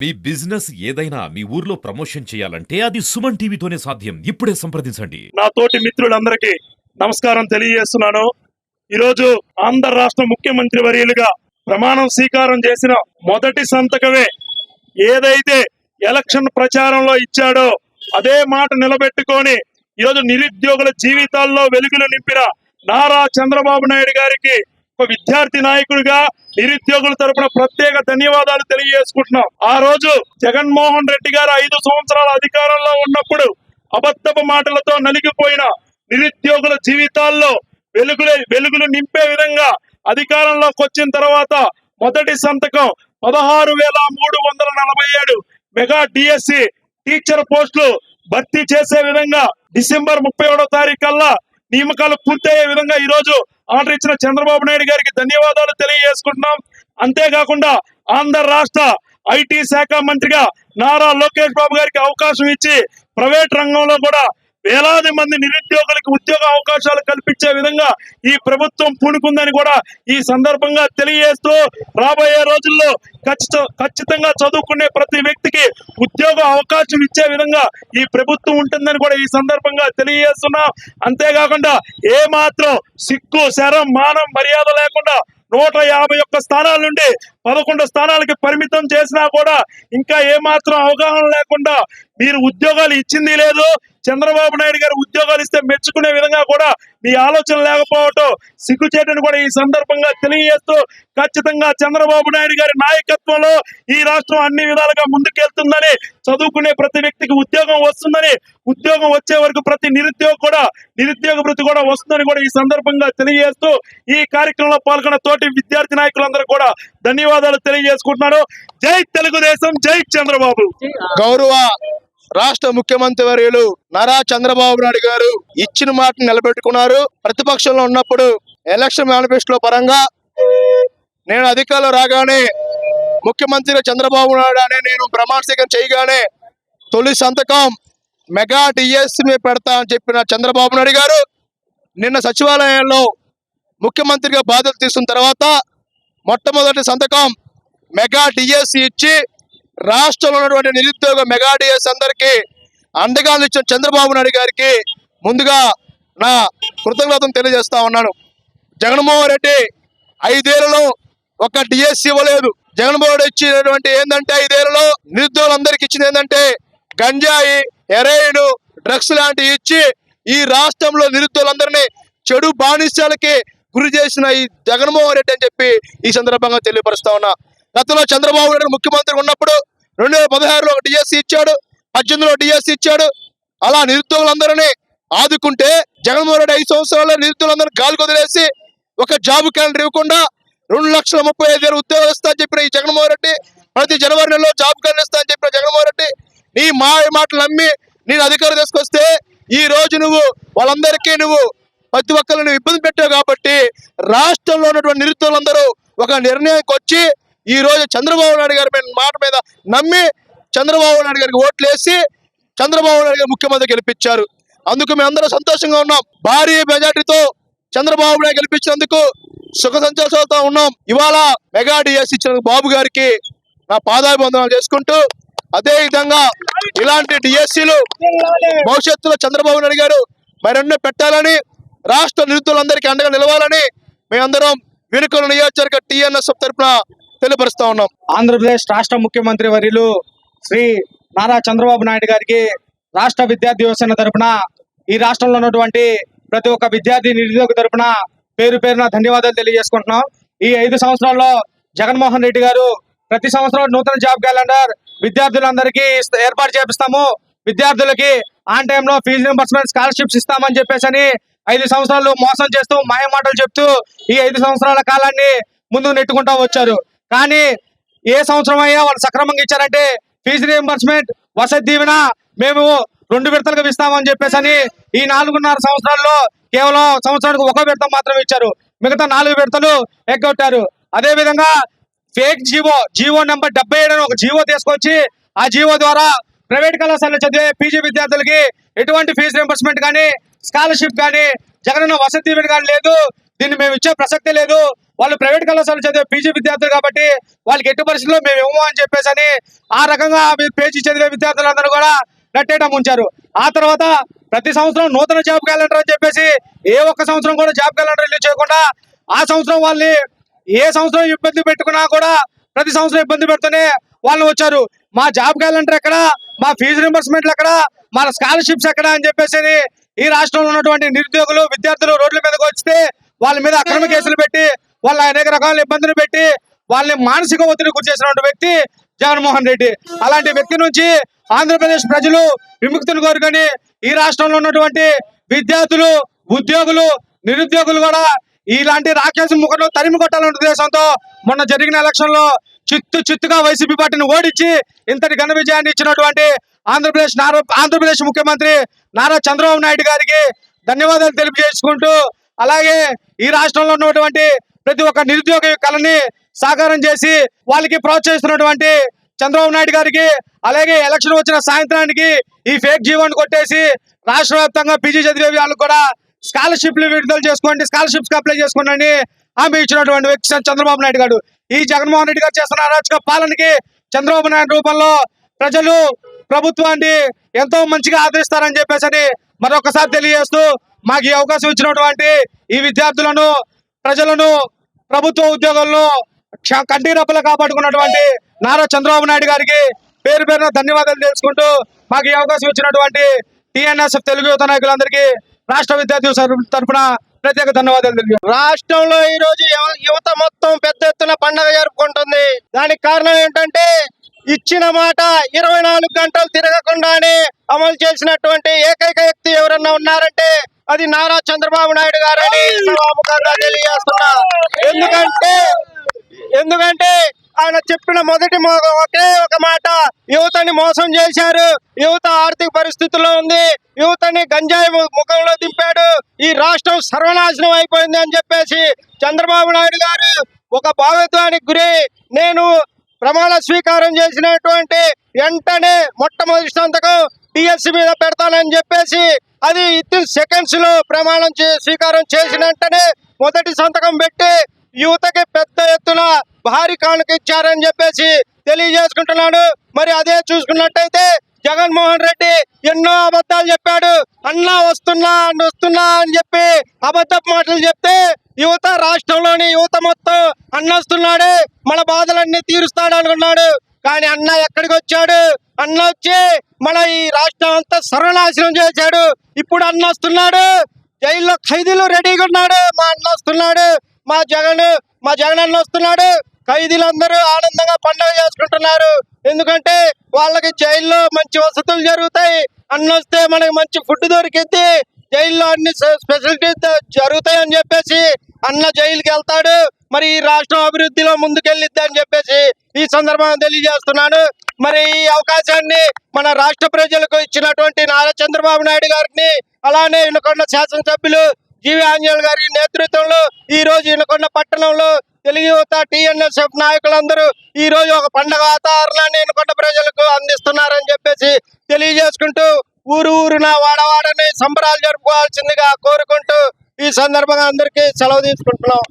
మీ business ఏదైనా మీ ఊర్లో promotion చేయాలంటే అది సుమన్ టీవీతోనే సాధ్యం. ఇప్పుడే సంప్రదించండి. నా తోటి మిత్రులందరికీ నమస్కారం తెలియజేస్తున్నాను. ఈరోజు ఆంధ్ర రాష్ట్ర ముఖ్యమంత్రి వర్యులుగా ప్రమాణం స్వీకారం చేసిన మొదటి సంతకమే ఏదైతే ఎలక్షన్ ప్రచారంలో ఇచ్చాడో అదే మాట నిలబెట్టుకొని ఈరోజు నిరుద్యోగుల జీవితాల్లో వెలుగులు నింపిన నారా చంద్రబాబు నాయుడు గారికి ఒక విద్యార్థి నాయకుడిగా నిరుద్యోగుల తరపున ప్రత్యేక ధన్యవాదాలు తెలియజేసుకుంటున్నాం. ఆ రోజు జగన్మోహన్ రెడ్డి గారు ఐదు సంవత్సరాల అధికారంలో ఉన్నప్పుడు అబద్ధపు మాటలతో నలిగిపోయిన నిరుద్యోగుల జీవితాల్లో వెలుగులే వెలుగులు నింపే విధంగా అధికారంలోకి వచ్చిన తర్వాత మొదటి సంతకం పదహారు వేల మూడు వందల నలభై ఏడు మెగా డిఎస్సి టీచర్ పోస్టులు భర్తీ చేసే విధంగా డిసెంబర్ ముప్పై ఒకటో తారీఖు కల్లా నియమకాలు పూర్తయ్యే విధంగా ఈరోజు ఆర్డర్ ఇచ్చిన చంద్రబాబు నాయుడు గారికి ధన్యవాదాలు తెలియజేసుకుంటున్నాం. అంతేకాకుండా ఆంధ్ర రాష్ట్ర ఐటీ శాఖ మంత్రిగా నారా లోకేష్ బాబు గారికి అవకాశం ఇచ్చి ప్రైవేట్ రంగంలో కూడా వేలాది మంది నిరుద్యోగులకు ఉద్యోగ అవకాశాలు కల్పించే విధంగా ఈ ప్రభుత్వం పూనుకుందని కూడా ఈ సందర్భంగా తెలియజేస్తూ రాబోయే రోజుల్లో ఖచ్చితంగా చదువుకునే ప్రతి వ్యక్తికి ఉద్యోగ అవకాశం ఇచ్చే విధంగా ఈ ప్రభుత్వం ఉంటుందని కూడా ఈ సందర్భంగా తెలియజేస్తున్నాం. అంతేకాకుండా ఏ మాత్రం సిక్కు శరం మానం మర్యాద లేకుండా నూట యాభై ఒక్క స్థానాల నుండి పదకొండు స్థానాలకి పరిమితం చేసినా కూడా ఇంకా ఏమాత్రం అవగాహన లేకుండా మీరు ఉద్యోగాలు ఇచ్చింది లేదు. చంద్రబాబు నాయుడు గారు ఉద్యోగాలు ఇస్తే మెచ్చుకునే విధంగా కూడా మీ ఆలోచన లేకపోవటం సిగ్గుచేటని కూడా ఈ సందర్భంగా తెలియజేస్తూ ఖచ్చితంగా చంద్రబాబు నాయుడు గారి నాయకత్వంలో ఈ రాష్ట్రం అన్ని విధాలుగా ముందుకెళ్తుందని చదువుకునే ప్రతి వ్యక్తికి ఉద్యోగం వస్తుందని ఉద్యోగం వచ్చే వరకు ప్రతి నిరుద్యోగ కూడా నిరుద్యోగ వృత్తి కూడా వస్తుందని కూడా ఈ సందర్భంగా తెలియజేస్తూ ఈ కార్యక్రమంలో పాల్గొన్న తోటి విద్యార్థి నాయకులందరూ కూడా ధన్యవాదాలు తెలియజేసుకుంటున్నారు జై తెలుగుదేశం జై చంద్రబాబు. గౌరవ రాష్ట్ర ముఖ్యమంత్రి వర్యులు నారా చంద్రబాబు నాయుడు గారు ఇచ్చిన మాట నిలబెట్టుకున్నారు. ప్రతిపక్షంలో ఉన్నప్పుడు ఎలక్షన్ మేనిఫెస్టో పరంగా నేను అధికారంలో రాగానే ముఖ్యమంత్రిగా చంద్రబాబు నాయుడు అనే నేను ప్రమాణ స్వీకారం చేయగానే తొలి సంతకం మెగా డిఎస్సి మీద పెడతా అని చెప్పిన చంద్రబాబు నాయుడు గారు నిన్న సచివాలయంలో ముఖ్యమంత్రిగా బాధ్యత తీసుకున్న తర్వాత మొట్టమొదటి సంతకం మెగా డిఎస్సి ఇచ్చి రాష్ట్రంలో ఉన్నటువంటి నిరుద్యోగ మెగాడిఎస్ అందరికీ అండగా నిలిచిన చంద్రబాబు నాయుడు గారికి ముందుగా నా కృతజ్ఞతను తెలియజేస్తా ఉన్నాను. జగన్మోహన్ రెడ్డి ఐదేళ్ళలో ఒక డిఎస్సి ఇవ్వలేదు. జగన్మోహన్ రెడ్డి ఇచ్చినటువంటి ఏంటంటే ఐదేళ్ళలో నిరుద్యోగులందరికీ ఇచ్చింది ఏంటంటే గంజాయి హెరోయిన్ డ్రగ్స్ లాంటివి ఇచ్చి ఈ రాష్ట్రంలో నిరుద్యోగులందరినీ చెడు బానిసాలకి గురి చేసిన ఈ జగన్మోహన్ రెడ్డి అని చెప్పి ఈ సందర్భంగా తెలియపరుస్తా ఉన్నా. గతంలో చంద్రబాబు నాయుడు ముఖ్యమంత్రి ఉన్నప్పుడు రెండు వేల పదహారులో ఒక డిఎస్సి ఇచ్చాడు పద్దెనిమిదిలో డిఎస్సి ఇచ్చాడు. అలా నిరుద్యోగులందరినీ ఆదుకుంటే జగన్మోహన్ రెడ్డి ఐదు సంవత్సరాల్లో నిరుద్యోగులందరినీ గాలికి వదిలేసి ఒక జాబ్ క్యాలెండర్ ఇవ్వకుండా రెండు లక్షల ముప్పై ఐదు వేలు ఉద్యోగాలు ఇస్తా అని చెప్పిన ఈ జగన్మోహన్ రెడ్డి ప్రతి జనవరి నెలలో జాబ్ క్యాలెండర్ ఇస్తా అని చెప్పిన జగన్మోహన్ రెడ్డి నీ మా మాటలు నమ్మి నేను అధికారం తీసుకొస్తే ఈ రోజు నువ్వు వాళ్ళందరికీ నువ్వు ప్రతి ఒక్కరిని ఇబ్బంది పెట్టావు కాబట్టి రాష్ట్రంలో ఉన్నటువంటి నిరుద్యోగులందరూ ఒక నిర్ణయానికి వచ్చి ఈ రోజు చంద్రబాబు నాయుడు గారి మాట మీద నమ్మి చంద్రబాబు నాయుడు గారికి ఓట్లు వేసి చంద్రబాబు నాయుడు గారు ముఖ్యమంత్రి గెలిపించారు. అందుకు మేమందరం సంతోషంగా ఉన్నాం. భారీ మెజార్టీతో చంద్రబాబు నాయుడు గెలిపించినందుకు సుఖ సంతోషాలతో ఉన్నాం. ఇవాళ మెగా డిఎస్ ఇచ్చిన బాబు గారికి నా పాదాభివందనాలు చేసుకుంటూ అదే విధంగా ఇలాంటి డిఎస్సీలు భవిష్యత్తులో చంద్రబాబు నాయుడు గారు మరెన్నో పెట్టాలని రాష్ట్ర నిరుద్యోగులందరికీ అండగా నిలవాలని మేమందరం వెనుకల నియోజకవర్గ టీఎన్ఎస్ తరఫున తెలియపరుస్తా ఉన్నాం. ఆంధ్రప్రదేశ్ రాష్ట్ర ముఖ్యమంత్రి వర్యులు శ్రీ నారా చంద్రబాబు నాయుడు గారికి రాష్ట్ర విద్యార్థి యువసేన తరపున ఈ రాష్ట్రంలో ఉన్నటువంటి ప్రతి ఒక్క విద్యార్థి నిరుద్యోగ తరపున పేరు పేరున ధన్యవాదాలు తెలియజేసుకుంటున్నాం. ఈ ఐదు సంవత్సరాల్లో జగన్మోహన్ రెడ్డి గారు ప్రతి సంవత్సరం నూతన జాబ్ క్యాలెండర్ విద్యార్థులందరికీ ఏర్పాటు చేపిస్తాము. విద్యార్థులకి ఆన్ టైంలో ఫీజు రింబర్స్మెంట్ స్కాలర్షిప్స్ ఇస్తామని చెప్పేసి అని ఐదు సంవత్సరాలు మోసం చేస్తూ మాయ మాటలు చెప్తూ ఈ ఐదు సంవత్సరాల కాలాన్ని ముందు నెట్టుకుంటా వచ్చారు. కానీ ఏ సంవత్సరం అయ్యా వాళ్ళు సక్రమంగా ఇచ్చారంటే ఫీజు రియంబర్స్మెంట్ వసతి దీవెన మేము రెండు విడతలుగా ఇస్తామని చెప్పేసి అని ఈ నాలుగున్నర సంవత్సరాల్లో కేవలం సంవత్సరానికి ఒక విడత మాత్రమే ఇచ్చారు. మిగతా నాలుగు విడతలు ఎగ్గొట్టారు. అదేవిధంగా ఫేక్ జీవో జీవో నెంబర్ డెబ్బై ఏడు ఒక జీవో తీసుకొచ్చి ఆ జీవో ద్వారా ప్రైవేట్ కళాశాలలో చదివే పీజీ విద్యార్థులకి ఎటువంటి ఫీజు రింబర్స్మెంట్ కానీ స్కాలర్షిప్ కానీ జగనన్న వసతి దీవెన కానీ లేదు. దీన్ని మేము ఇచ్చే ప్రసక్తే లేదు. వాళ్ళు ప్రైవేట్ కళాశాలలో చదివే పీజీ విద్యార్థులు కాబట్టి వాళ్ళకి ఎట్టి పరిస్థితుల్లో మేము ఇవ్వము అని చెప్పేసి అని ఆ రకంగా పేజీ చదివే విద్యార్థులందరూ కూడా నట్టేటం ఉంచారు ఆ తర్వాత ప్రతి సంవత్సరం నూతన జాబ్ క్యాలెండర్ అని చెప్పేసి ఏ ఒక్క సంవత్సరం కూడా జాబ్ క్యాలెండర్ రిలీజ్ చేయకుండా ఆ సంవత్సరం వాళ్ళని ఏ సంవత్సరం ఇబ్బంది పెట్టుకున్నా కూడా ప్రతి సంవత్సరం ఇబ్బంది పెడుతూనే వాళ్ళు వచ్చారు. మా జాబ్ క్యాలెండర్ ఎక్కడ? మా ఫీజు రింబర్స్మెంట్లు ఎక్కడ? మా స్కాలర్షిప్స్ ఎక్కడ? అని చెప్పేసి ఈ రాష్ట్రంలో ఉన్నటువంటి నిరుద్యోగులు విద్యార్థులు రోడ్ల మీదకి వస్తే వాళ్ళ మీద అక్రమ కేసులు పెట్టి వాళ్ళ అనేక రకాల ఇబ్బందులు పెట్టి వాళ్ళని మానసిక ఒత్తిడి గురి చేసినటువంటి వ్యక్తి జగన్మోహన్ రెడ్డి. అలాంటి వ్యక్తి నుంచి ఆంధ్రప్రదేశ్ ప్రజలు విముక్తిని కోరుకొని ఈ రాష్ట్రంలో ఉన్నటువంటి విద్యార్థులు ఉద్యోగులు నిరుద్యోగులు కూడా ఇలాంటి రాక్షస ముఖంలో తరిమి కొట్టాలనే ఉద్దేశంతో మొన్న జరిగిన ఎలక్షన్లో చిత్తు చిత్తుగా వైసీపీ పార్టీని ఓడించి ఇంతటి ఘన విజయాన్ని ఇచ్చినటువంటి ఆంధ్రప్రదేశ్ ఆంధ్రప్రదేశ్ ముఖ్యమంత్రి నారా చంద్రబాబు నాయుడు గారికి ధన్యవాదాలు తెలియజేసుకుంటూ అలాగే ఈ రాష్ట్రంలో ఉన్నటువంటి ప్రతి ఒక్క నిరుద్యోగ కళని సాకారం చేసి వాళ్ళకి ప్రోత్సహిస్తున్నటువంటి చంద్రబాబు నాయుడు గారికి అలాగే ఎలక్షన్ వచ్చిన సాయంత్రానికి ఈ ఫేక్ జీవోని కొట్టేసి రాష్ట్ర వ్యాప్తంగా పీజీ చదివే వాళ్ళకు కూడా స్కాలర్షిప్లు విడుదల చేసుకోండి స్కాలర్షిప్స్ అప్లై చేసుకోండి హామీ ఇచ్చినటువంటి వ్యక్తి చంద్రబాబు నాయుడు గారు. ఈ జగన్మోహన్ రెడ్డి గారు చేస్తున్న అరాచక పాలనకి చంద్రబాబు నాయుడు రూపంలో ప్రజలు ప్రభుత్వాన్ని ఎంతో మంచిగా ఆదరిస్తారని చెప్పేసి అని మరొకసారి తెలియజేస్తూ మాకు ఈ అవకాశం ఇచ్చినటువంటి ఈ విద్యార్థులను ప్రజలను ప్రభుత్వ ఉద్యోగులను కంటి రెప్పలు కాపాడుకున్నటువంటి నారా చంద్రబాబు నాయుడు గారికి పేరు పేరున ధన్యవాదాలు తెలుసుకుంటూ మాకు ఈ అవకాశం ఇచ్చినటువంటి టిఎన్ఎస్ఎఫ్ తెలుగు యువత నాయకులందరికీ రాష్ట్ర విద్యార్థి తరఫున ప్రత్యేక ధన్యవాదాలు తెలియజేస్తున్నాను. రాష్ట్రంలో ఈ రోజు యువ- యువత మొత్తం పెద్ద ఎత్తున పండగ జరుపుకుంటుంది దానికి కారణం ఏంటంటే ఇచ్చిన మాట ఇరవై నాలుగు గంటలు తిరగకుండానే అమలు చేసినటువంటి ఏకైక వ్యక్తి ఎవరన్నా ఉన్నారంటే అది నారా చంద్రబాబు నాయుడు గారని సభాముఖంగా తెలియజేస్తున్నా. ఎందుకంటే ఎందుకంటే ఆయన చెప్పిన మొదటి ఒకే ఒక మాట యువతని మోసం చేశారు. యువత ఆర్థిక పరిస్థితుల్లో ఉంది. యువతని గంజాయి ముఖంలో దింపాడు. ఈ రాష్ట్రం సర్వనాశనం అయిపోయింది అని చెప్పేసి చంద్రబాబు నాయుడు గారు ఒక భావోద్వానికి గురి. నేను ప్రమాణ స్వీకారం చేసినటువంటి వెంటనే మొట్టమొదటి సంతకం డిఎస్సి మీద పెడతానని చెప్పేసి అది విత్ సెకండ్స్లో ప్రమాణం స్వీకారం చేసిన వెంటనే మొదటి సంతకం పెట్టి యువతకి పెద్ద ఎత్తున భారీ కానుక ఇచ్చారని చెప్పేసి తెలియజేసుకుంటున్నాడు. మరి అదే చూసుకున్నట్టయితే జగన్మోహన్ రెడ్డి ఎన్నో అబద్ధాలు చెప్పాడు. అన్నా వస్తున్నా అని వస్తున్నా అని చెప్పి అబద్ధపు మాటలు చెప్తే యువత రాష్ట్రంలోని యువత మొత్తం అన్నస్తున్నాడే మన బాధలన్నీ తీరుస్తాడు అనుకున్నాడు. కానీ అన్న ఎక్కడికి వచ్చాడు? అన్న వచ్చి మన ఈ రాష్ట్రం అంతా సర్వనాశనం చేశాడు. ఇప్పుడు అన్న వస్తున్నాడు. జైల్లో ఖైదీలు రెడీగా ఉన్నాడు. మా అన్న వస్తున్నాడు. మా జగన్ మా జగన్ అన్న వస్తున్నాడు. ఖైదీలందరూ ఆనందంగా పండుగ చేసుకుంటున్నారు. ఎందుకంటే వాళ్ళకి జైల్లో మంచి వసతులు జరుగుతాయి. అన్న వస్తే మనకి మంచి ఫుడ్ దొరికింది జైల్లో అన్ని స్పెషాలిటీస్ జరుగుతాయి అని చెప్పేసి అన్న జైలుకి వెళ్తాడు. మరి ఈ రాష్ట్రం అభివృద్ధిలో ముందుకెళ్ళిద్ది అని చెప్పేసి ఈ సందర్భంగా తెలియజేస్తున్నాను. మరి ఈ అవకాశాన్ని మన రాష్ట్ర ప్రజలకు ఇచ్చినటువంటి నారా చంద్రబాబు నాయుడు గారిని అలానే ఇనుకొండ శాసనసభ్యులు జీవి ఆంజనేయులు గారి నేతృత్వంలో ఈ రోజు ఇనుకొండ పట్టణంలో తెలుగు యువత టిఎన్ఎస్ఎఫ్ నాయకులందరూ ఈ రోజు ఒక పండగ వాతావరణాన్ని ఇనుకొండ ప్రజలకు అందిస్తున్నారని చెప్పేసి తెలియజేసుకుంటూ ఊరు ఊరున వాడవాడని సంబరాలు జరుపుకోవాల్సిందిగా కోరుకుంటూ ఈ సందర్భంగా అందరికీ సెలవు తీసుకుంటున్నాం.